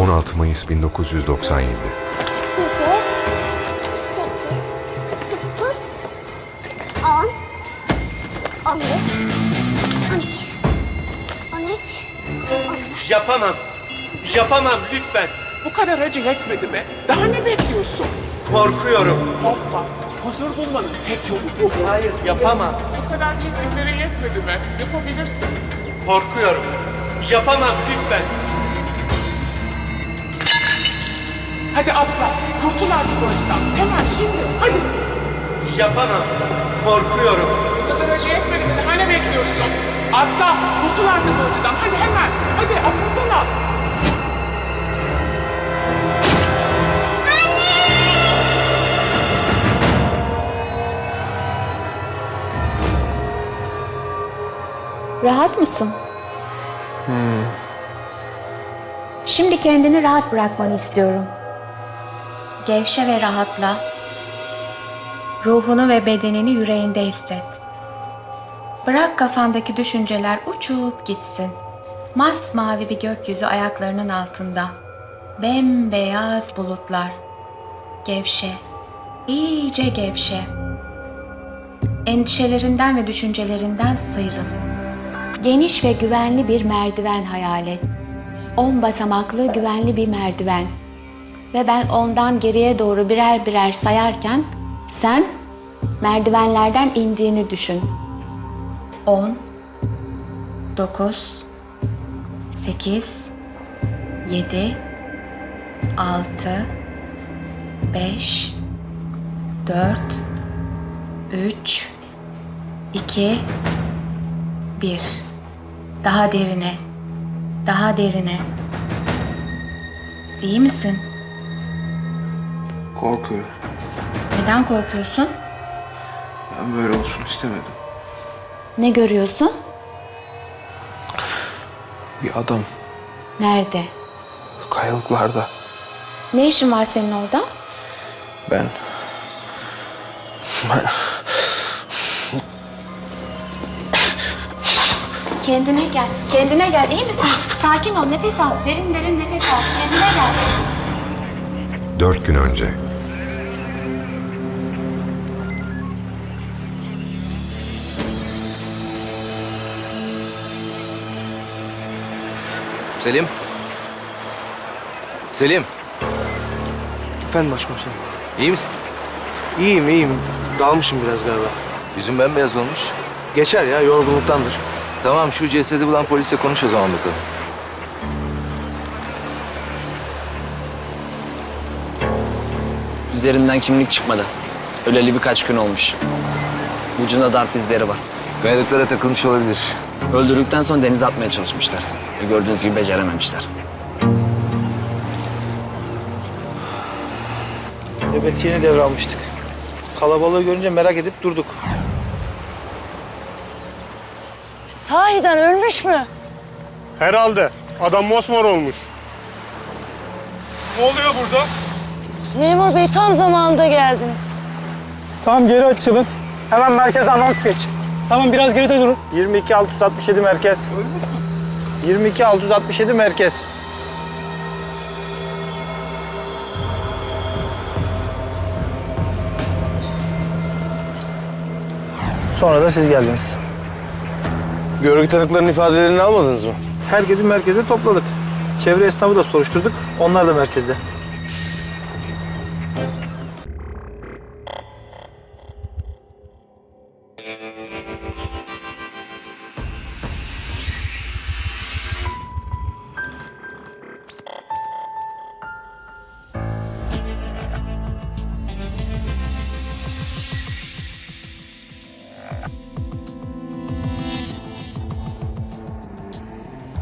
16 Mayıs 1997 On, on bir, on iki, on üç, on dört. Yapamam. Yapamam lütfen. Bu kadar acı yetmedi mi? Daha ne bekliyorsun? Korkuyorum. Korkma. Huzur bulmanın tek yolu bu. Hayır yapamam. Bu kadar çektikleri yetmedi mi? Yapabilirsin. Korkuyorum. Yapamam lütfen. Hadi atla. Kurtul artık bu acıdan. Hemen şimdi. Hadi. Yapamam. Korkuyorum. Bu kadar acı yetmedi mi? Daha ne bekliyorsun? Atla. Kurtul artık bu acıdan. Hadi hemen. Hadi atlasana. Rahat mısın? Şimdi kendini rahat bırakmanı istiyorum. Gevşe ve rahatla. Ruhunu ve bedenini yüreğinde hisset. Bırak kafandaki düşünceler uçup gitsin. Masmavi bir gökyüzü ayaklarının altında. Bembeyaz bulutlar. Gevşe. İyice gevşe. Endişelerinden ve düşüncelerinden sıyrıl. Geniş ve güvenli bir merdiven hayal et. On basamaklı güvenli bir merdiven. Ve ben ondan geriye doğru birer birer sayarken sen merdivenlerden indiğini düşün. On, dokuz, sekiz, yedi, altı, beş, dört, üç, iki, bir. Daha derine. Daha derine. İyi misin? Korkuyorum. Neden korkuyorsun? Ben böyle olsun istemedim. Ne görüyorsun? Bir adam Nerede? kayalıklarda. Ne işin var senin orada? Ben... Ben... Kendine gel. Kendine gel. İyi misin? Sakin ol. Nefes al. Derin derin nefes al. Kendine gel. 4 gün önce Selim. Selim, Efendim başkomiserim. iyi misin? İyiyim iyiyim. Dalmışım biraz galiba. Yüzün bembeyaz olmuş. Geçer ya yorgunluktandır. Tamam şu cesedi bulan polisle konuş o zaman bakalım. Üzerinden kimlik çıkmadı. Öleli birkaç gün olmuş. Ucunda darp izleri var. Kayalıklara takılmış olabilir. Öldürdükten sonra denize atmaya çalışmışlar. Gördüğünüz gibi becerememişler. Evet yeni devralmıştık. Kalabalığı görünce merak edip durduk. Sahiden ölmüş mü? Herhalde. Adam mosmor olmuş. Ne oluyor burada? Memur bey tam zamanında geldiniz. Tamam geri açılın. Hemen merkez anons geç. Tamam biraz geride durun. 22 667 merkez. Ölmüş mü? 22 667 merkez. Sonra da siz geldiniz. Görgü tanıklarının ifadelerini almadınız mı? Herkesi merkeze topladık. Çevre esnafı da soruşturduk. Onlar da merkezde.